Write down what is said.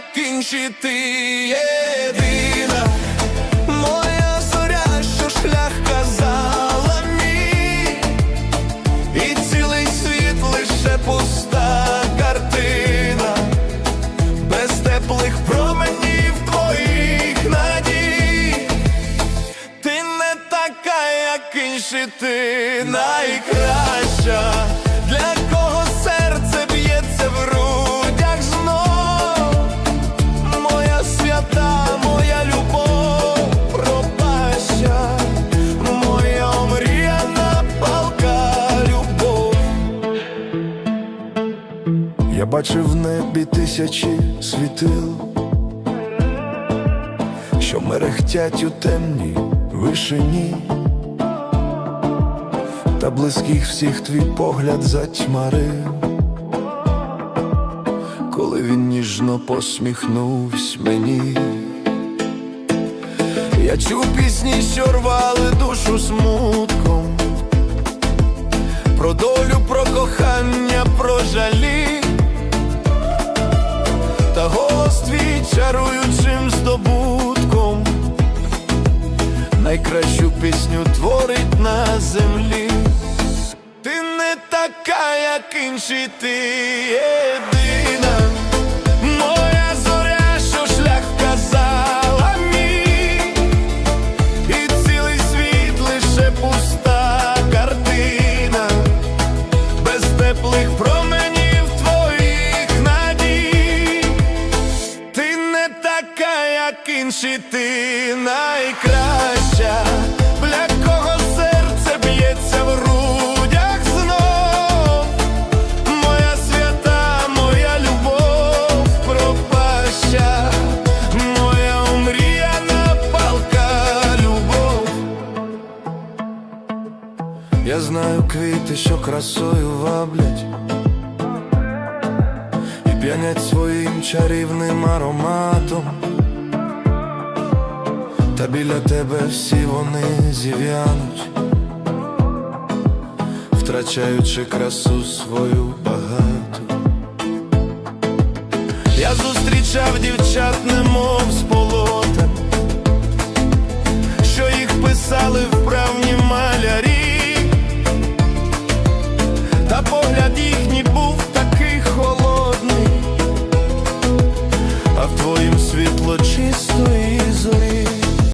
як інші, ти єдина, моя зоря, що шлях казала мій, і цілий світ лише пуста картина, без теплих променів твоїх надій. Ти не така, як інші, ти найкраща, Я бачив в небі тисячі світил, що мерехтять у темній вишині, та близьких всіх твій погляд затьмарив, коли він ніжно посміхнувся мені. Я чув пісні, що рвали душу смутком, про долю, про кохання, про жалі. Чаруючим здобутком. Найкращу пісню творить на землі. Ти не така, як інші, ти єдина, як інші, ти найкраща, для кого серце б'ється в знов. Моя свята, моя любов пропаща, моя омріяна палка любов. Я знаю квіти, що красою ваблять І п'янять своїм чарівним ароматом Та біля тебе всі вони зів'януть Втрачаючи красу свою багату. Я зустрічав дівчат, немов з полотен,